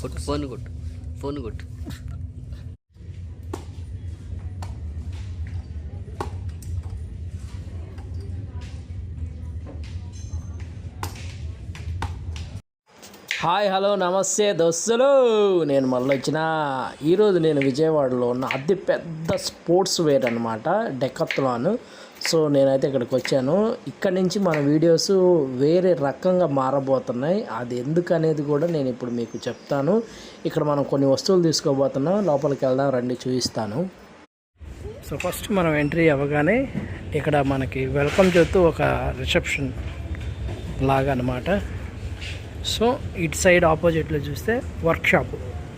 కొట్టు ఫోన్ కొట్టు ఫోన్ కొట్టు. హాయ్ హలో నమస్తే దోస్తులు. నేను మళ్ళీ వచ్చిన ఈరోజు నేను విజయవాడలో ఉన్న అతి పెద్ద స్పోర్ట్స్ వేర్ అనమాట డెకత్లాన్. సో నేనైతే ఇక్కడికి వచ్చాను. ఇక్కడ నుంచి మన వీడియోస్ వేరే రకంగా మారబోతున్నాయి. అది ఎందుకు అనేది కూడా నేను ఇప్పుడు మీకు చెప్తాను. ఇక్కడ మనం కొన్ని వస్తువులు తీసుకోబోతున్నాం. లోపలికి వెళ్దాం రండి చూపిస్తాను. సో ఫస్ట్ మనం ఎంట్రీ అవ్వగానే ఇక్కడ మనకి వెల్కమ్ చెప్తూ ఒక రిసెప్షన్ లాగా అనమాట సో ఇటు సైడ్ ఆపోజిట్లో చూస్తే వర్క్షాప్.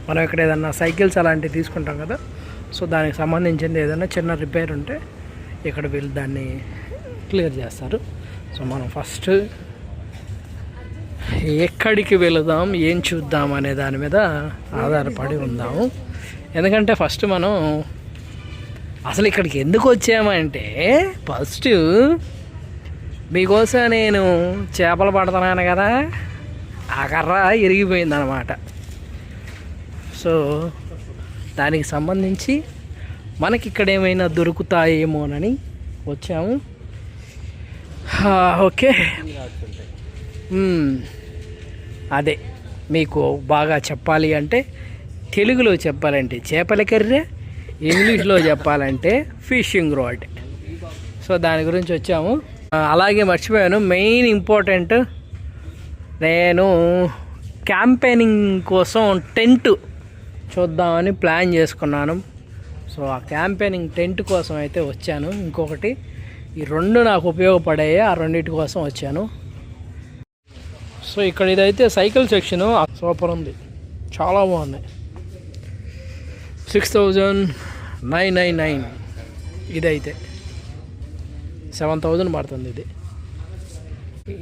మనం ఇక్కడ ఏదన్నా సైకిల్స్ అలాంటివి తీసుకుంటాం కదా. సో దానికి సంబంధించింది ఏదైనా చిన్న రిపేర్ ఉంటే ఇక్కడ వీళ్ళు దాన్ని క్లియర్ చేస్తారు. సో మనం ఫస్ట్ ఎక్కడికి వెళదాం ఏం చూద్దాం అనే దాని మీద ఆధారపడి ఉందాము. ఎందుకంటే ఫస్ట్ మనం అసలు ఇక్కడికి ఎందుకు వచ్చామంటే ఫస్ట్ మీకోసం నేను చేపలు పడుతున్నాను కదా ఆ కర్ర ఇరిగిపోయిందనమాట సో దానికి సంబంధించి మనకి ఇక్కడ ఏమైనా దొరుకుతాయేమోనని వచ్చాము ఓకే. అదే మీకు బాగా చెప్పాలి అంటే తెలుగులో చెప్పాలంటే చేపల కర్రీ ఇంగ్లీష్లో చెప్పాలంటే ఫిషింగ్ రాడ్. సో దాని గురించి వచ్చాము. అలాగే మర్చిపోయాను. మెయిన్ ఇంపార్టెంట్ నేను క్యాంపెయినింగ్ కోసం టెంట్ చూద్దామని ప్లాన్ చేసుకున్నాను. సో ఆ క్యాంపెయినింగ్ టెంట్ కోసం అయితే వచ్చాను. ఇంకొకటి ఈ రెండు నాకు ఉపయోగపడాయి ఆ రెండింటి కోసం వచ్చాను. సో ఇక్కడ ఇదైతే సైకిల్ సెక్షన్. సూపర్ ఉంది. చాలా బాగున్నాయి six thousand nine nine nine ఇదైతే. సెవెన్ థౌజండ్ పడుతుంది ఇది.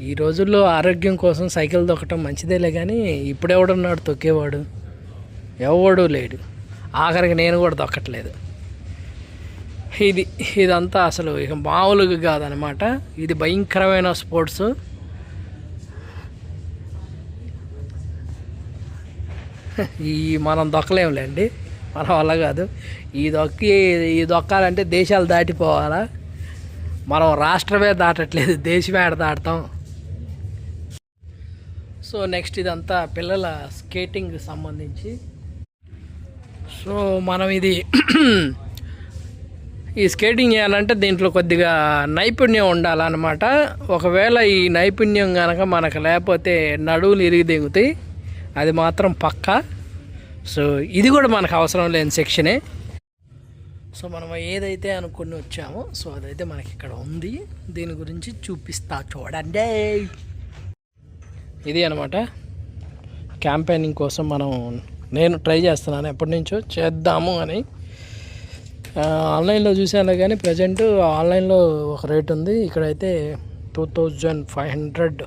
ఈ రోజుల్లో ఆరోగ్యం కోసం సైకిల్ దొక్కటం మంచిదేలే కానీ ఇప్పుడెవడున్నాడు తొక్కేవాడు? ఎవడు లేడు. ఆఖరికి నేను కూడా దొక్కట్లేదు ఇది ఇదంతా అసలు ఇక మామూలుగా కాదనమాట ఇది భయంకరమైన స్పోర్ట్స్. ఈ మనం దొక్కలేములేండి. మన వల్ల కాదు. ఈ దొక్కి ఈ దొక్కాలంటే దేశాలు దాటిపోవాలా? మనం రాష్ట్రమే దాటట్లేదు దేశమే ఆడ దాటుతాం. సో నెక్స్ట్ ఇదంతా పిల్లల స్కేటింగ్ సంబంధించి. సో మనం ఇది ఈ స్కేటింగ్ చేయాలంటే దీంట్లో కొద్దిగా నైపుణ్యం ఉండాలన్నమాట. ఒకవేళ ఈ నైపుణ్యం కనుక మనకు లేకపోతే నడువులు ఇరిగి దిగుతాయి అది మాత్రం పక్కా. సో ఇది కూడా మనకు అవసరం లేని సెక్షనే. సో మనం ఏదైతే అనుకుని వచ్చామో సో అదైతే మనకి ఇక్కడ ఉంది. దీని గురించి చూపిస్తా చూడండి. ఇది అనమాట క్యాంపెయినింగ్ కోసం మనం నేను ట్రై చేస్తున్నాను. ఎప్పటి నుంచో చేద్దాము అని. ఆన్లైన్లో చూసాను కానీ ప్రజెంట్ ఆన్లైన్లో ఒక రేట్ ఉంది. ఇక్కడైతే two thousand five hundred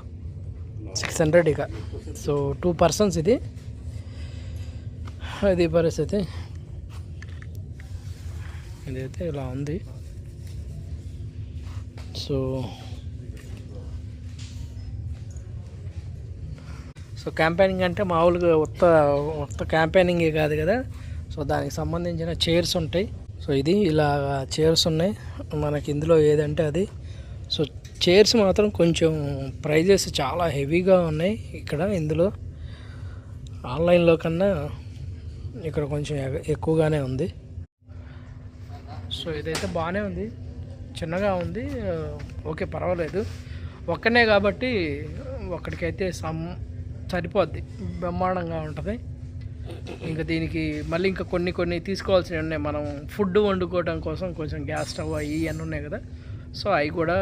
six hundred ఇక. సో టూ పర్సన్స్ ఇది. ఇది పరిస్థితి. ఇదైతే ఇలా ఉంది. సో సో క్యాంపెయినింగ్ అంటే మామూలుగా ఉత్త ఉత్త క్యాంపెయినింగే కాదు కదా. సో దానికి సంబంధించిన చైర్స్ ఉంటాయి. సో ఇది ఇలా చైర్స్ ఉన్నాయి. మనకి ఇందులో ఏదంటే అది. సో చైర్స్ మాత్రం కొంచెం ప్రైజెస్ చాలా హెవీగా ఉన్నాయి ఇక్కడ ఇందులో. ఆన్లైన్లో కన్నా ఇక్కడ కొంచెం ఎగ- ఎక్కువగానే ఉంది. సో ఇదైతే బాగానే ఉంది. చిన్నగా ఉంది. ఓకే పర్వాలేదు. ఒక్కనే కాబట్టి ఒక్కడికైతే సమ్ సరిపోద్ది. బ్రహ్మాండంగా ఉంటుంది. ఇంకా దీనికి మళ్ళీ ఇంకా కొన్ని కొన్ని తీసుకోవాల్సినవి ఉన్నాయి. మనం ఫుడ్ వండుకోవడం కోసం కొంచెం గ్యాస్ స్టవ్ అవి అన్నీ ఉన్నాయి కదా. సో అవి కూడా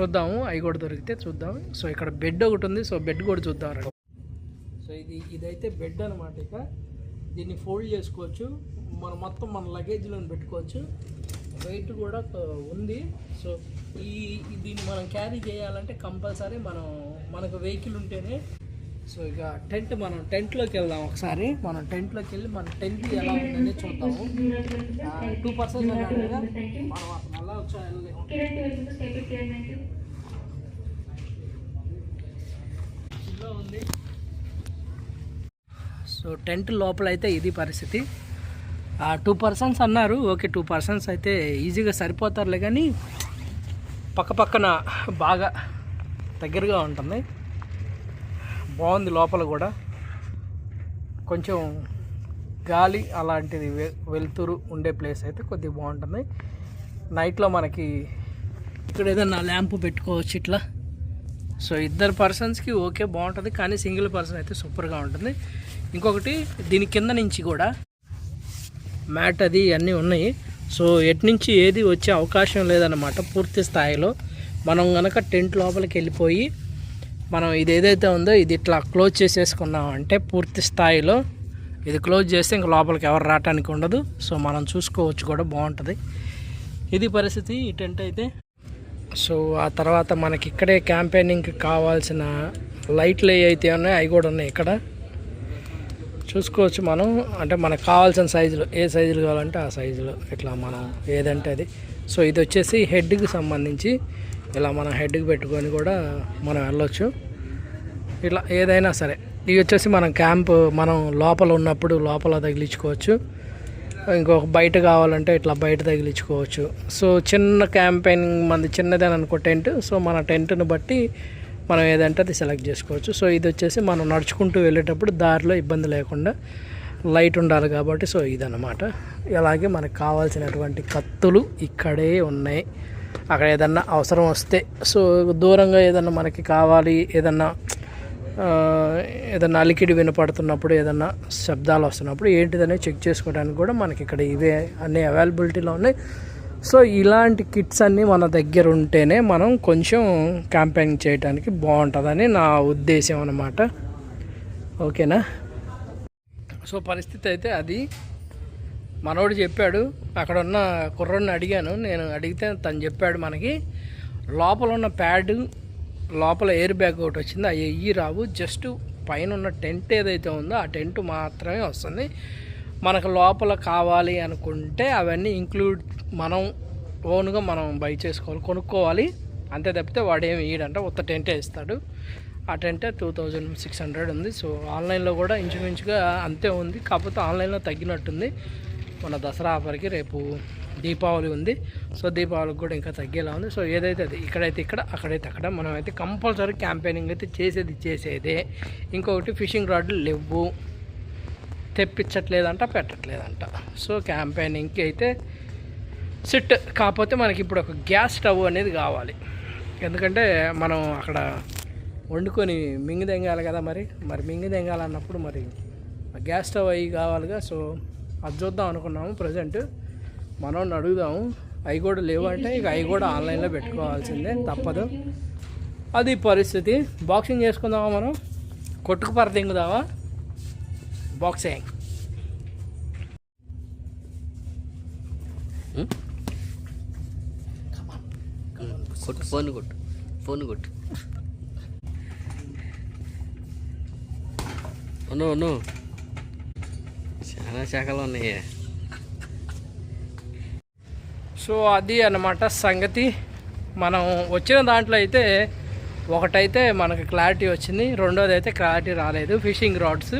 చూద్దాము. అవి కూడా దొరికితే చూద్దాము. సో ఇక్కడ బెడ్ ఒకటి ఉంది. సో బెడ్ కూడా చూద్దాం రండి. సో ఇది ఇదైతే బెడ్ అనమాట ఇక. దీన్ని ఫోల్డ్ చేసుకోవచ్చు. మనం మొత్తం మన లగేజ్లో పెట్టుకోవచ్చు. వెయిట్ కూడా ఉంది. సో ఈ- దీన్ని మనం క్యారీ చేయాలంటే కంపల్సరీ మనం మనకు వెహికల్ ఉంటేనే సో ఇక టెంట్ మనం టెంట్లోకి వెళ్దాం ఒకసారి. మనం టెంట్లోకి వెళ్ళి మన టెంట్ ఎలా ఉందని చూద్దాము. టూ పర్సెంట్ మనం అసలు వచ్చా కూడా ఉంది. సో టెంట్ లోపల అయితే ఇది పరిస్థితి. టూ పర్సన్స్ అన్నారు. ఓకే టూ పర్సన్స్ అయితే ఈజీగా సరిపోతారులే కానీ పక్క పక్కన బాగా దగ్గరగా ఉంటుంది. బాగుంది లోపల కూడా. కొంచెం గాలి అలాంటిది వె వెలుతురు ఉండే ప్లేస్ అయితే కొద్దిగా బాగుంటుంది. నైట్లో మనకి ఇక్కడ ఏదైనా ల్యాంప్ పెట్టుకోవచ్చు ఇట్లా. సో ఇద్దరు పర్సన్స్కి ఓకే బాగుంటుంది కానీ సింగిల్ పర్సన్ అయితే సూపర్గా ఉంటుంది. ఇంకొకటి దీని కింద నుంచి కూడా మ్యాట్ అది అన్నీ ఉన్నాయి. సో ఎటు నుంచి ఏది వచ్చే అవకాశం లేదన్నమాట పూర్తి స్థాయిలో. మనం కనుక టెంట్ లోపలికి వెళ్ళిపోయి మనం ఇది ఏదైతే ఉందో ఇది ఇట్లా క్లోజ్ చేసేసుకున్నాం అంటే పూర్తి స్థాయిలో ఇది క్లోజ్ చేస్తే ఇంక లోపలికి ఎవరు రావటానికి ఉండదు. సో మనం చూసుకోవచ్చు కూడా బాగుంటుంది. ఇది పరిస్థితి ఈ టెంట్ అయితే. సో ఆ తర్వాత మనకి ఇక్కడే క్యాంపెయినింగ్కి కావాల్సిన లైట్లు ఏ అయితే ఉన్నాయో అవి కూడా ఉన్నాయి ఇక్కడ. చూసుకోవచ్చు మనం అంటే మనకు కావాల్సిన సైజులు ఏ సైజులు కావాలంటే ఆ సైజులో ఇట్లా మనం ఏదంటే అది. సో ఇది వచ్చేసి హెడ్కి సంబంధించి ఇలా మనం హెడ్కి పెట్టుకొని కూడా మనం వెళ్ళొచ్చు. ఇట్లా ఏదైనా సరే. ఇవి వచ్చేసి మనం క్యాంప్ మనం లోపల ఉన్నప్పుడు లోపల తగిలించుకోవచ్చు. ఇంకొక బయట కావాలంటే ఇట్లా బయట తగిలించుకోవచ్చు. సో చిన్న క్యాంపెయినింగ్ మంది చిన్నదని అనుకో టెంట్. సో మన టెంట్ని బట్టి మనం ఏదంటే అది సెలెక్ట్ చేసుకోవచ్చు. సో ఇది వచ్చేసి మనం నడుచుకుంటూ వెళ్ళేటప్పుడు దారిలో ఇబ్బంది లేకుండా లైట్ ఉండాలి కాబట్టి సో ఇదన్నమాట. అలాగే మనకు కావాల్సినటువంటి కత్తులు ఇక్కడే ఉన్నాయి. అక్కడ ఏదన్నా అవసరం వస్తే సో దూరంగా ఏదన్నా మనకి కావాలి ఏదన్నా ఏదన్నా అలికిడి వినపడుతున్నప్పుడు ఏదన్నా శబ్దాలు వస్తున్నప్పుడు ఏంటిదనే చెక్ చేసుకోవడానికి కూడా మనకి ఇక్కడ ఇవే అన్ని అవైలబిలిటీలో ఉన్నాయి. సో ఇలాంటి కిట్స్ అన్నీ మన దగ్గర ఉంటేనే మనం కొంచెం క్యాంపెయిన్ చేయడానికి బాగుంటుందని నా ఉద్దేశం అన్నమాట. ఓకేనా? సో పరిస్థితి అయితే అది. మనోడు చెప్పాడు అక్కడ ఉన్న కుర్రోడిని అడిగాను నేను అడిగితే తను చెప్పాడు మనకి లోపల ఉన్న ప్యాడ్ లోపల ఎయిర్ బ్యాగ్ ఒకటి వచ్చింది అవి ఎయ్యి రావు జస్ట్ పైన ఉన్న టెంట్ ఏదైతే ఉందో ఆ టెంట్ మాత్రమే వస్తుంది. మనకు లోపల కావాలి అనుకుంటే అవన్నీ ఇంక్లూడ్ మనం ఓన్గా మనం బై చేసుకోవాలి కొనుక్కోవాలి. అంతే తప్పితే వాడు ఏమి ఇయ్యడంట ఉత్త టెంటే ఇస్తాడు. ఆ టెంటే టూ థౌజండ్ సిక్స్ హండ్రెడ్ ఉంది సో ఆన్లైన్లో కూడా ఇంచుమించుగా అంతే ఉంది కాకపోతే ఆన్లైన్లో తగ్గినట్టుంది. మన దసరా ఆఫర్కి రేపు దీపావళి ఉంది. సో దీపావళికి కూడా ఇంకా తగ్గేలా ఉంది. సో ఏదైతే అది ఇక్కడైతే ఇక్కడ అక్కడైతే అక్కడ మనమైతే కంపల్సరీ క్యాంపెయినింగ్ అయితే చేసేది చేసేదే. ఇంకొకటి ఫిషింగ్ రాడ్లు లేవు. తెప్పించట్లేదంట పెట్టట్లేదంట. సో క్యాంపెయినింగ్కి అయితే సిట్. కాకపోతే మనకి ఇప్పుడు ఒక గ్యాస్ స్టవ్ అనేది కావాలి. ఎందుకంటే మనం అక్కడ వండుకొని మింగి తెంగాలి కదా మరి. మరి మింగి తెంగాలన్నప్పుడు మరి గ్యాస్ స్టవ్ అవి కావాలిగా. సో అది చూద్దాం అనుకున్నాము ప్రజెంట్ మనం అడుగుదాము అవి కూడా లేవు అంటే ఇక అవి కూడా ఆన్లైన్లో పెట్టుకోవాల్సిందే తప్పదు. అది పరిస్థితి. బాక్సింగ్ చేసుకుందామా మనం? కొట్టుకు పరదింగుదావా బాక్సింగ్ కొట్టు ఫోన్ కొట్టు ఫోన్ కొట్టు. అవును అను చాలా శాఖలు ఉన్నాయి. సో అది అన్నమాట సంగతి. మనం వచ్చిన దాంట్లో అయితే ఒకటైతే మనకు క్లారిటీ వచ్చింది. రెండోది అయితే క్లారిటీ రాలేదు. Fishing rods.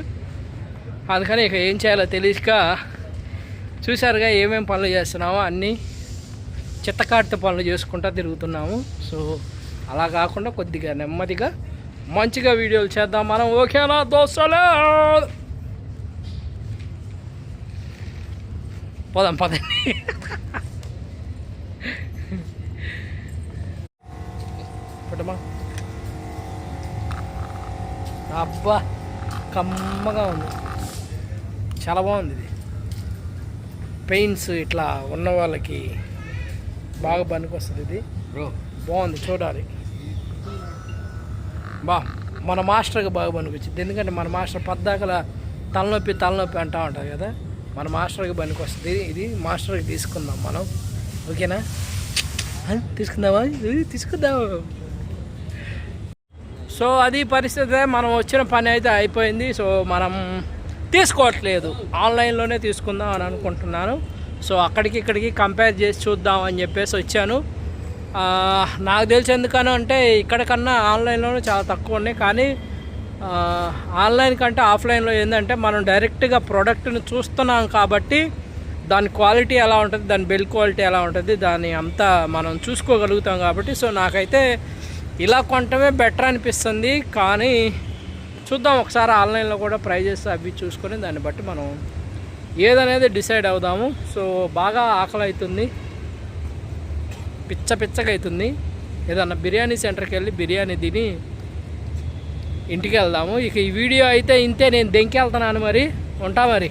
అందుకని ఇక ఏం చేయాలో తెలియక చూసారుగా ఏమేం పనులు చేస్తున్నామో అన్నీ చిత్తకాటిత పనులు చేసుకుంటా తిరుగుతున్నాము. సో అలా కాకుండా కొద్దిగా నెమ్మదిగా మంచిగా వీడియోలు చేద్దాం మనం. ఓకేనా దోస్తలే? పోదాం పదండి పెట్టమా అబ్బా కమ్మగా ఉంది. చాలా బాగుంది ఇది. పెయిన్స్ ఇట్లా ఉన్న వాళ్ళకి బాగా పనికొస్తుంది ఇది. బ్రో. బాగుంది చూడాలి బా మన మాస్టర్కి బాగా పనికొచ్చింది. ఎందుకంటే మన మాస్టర్ పద్దాకల తలనొప్పి తలనొప్పి అంటూ ఉంటారు కదా. మన మాస్టర్కి పనికొస్తుంది ఇది మాస్టర్కి తీసుకుందాం మనం. ఓకేనా? తీసుకుందామా? ఇది తీసుకుందాం సో అది పరిస్థితి మనం వచ్చిన పని అయితే అయిపోయింది. సో మనం తీసుకోవట్లేదు. ఆన్లైన్లోనే తీసుకుందాం అని అనుకుంటున్నాను. సో అక్కడికి ఇక్కడికి కంపేర్ చేసి చూద్దాం అని చెప్పేసి వచ్చాను. నాకు తెలిసి ఎందుకని అంటే ఇక్కడ కన్నా ఆన్లైన్లోనే చాలా తక్కువ ఉన్నాయి. కానీ ఆన్లైన్ కంటే ఆఫ్లైన్లో ఏంటంటే మనం డైరెక్ట్గా ప్రోడక్ట్ని చూస్తున్నాం కాబట్టి దాని క్వాలిటీ ఎలా ఉంటుంది దాని బిల్ క్వాలిటీ ఎలా ఉంటుంది దాని అంతా మనం చూసుకోగలుగుతాం కాబట్టి. సో నాకైతే ఇలా కొనటమే బెటర్ అనిపిస్తుంది. కానీ చూద్దాం ఒకసారి ఆన్లైన్లో కూడా ప్రైజెస్ అవి చూసుకొని దాన్ని బట్టి మనం ఏదనేది డిసైడ్ అవుదాము. సో బాగా ఆకలి అవుతుంది పిచ్చ పిచ్చగా అవుతుంది ఏదన్నా బిర్యానీ సెంటర్కి వెళ్ళి బిర్యానీ తిని ఇంటికి వెళ్దాము. ఇక ఈ వీడియో అయితే ఇంతే నేను దెంకి వెళ్తున్నాను మరి. ఉంటా మరి.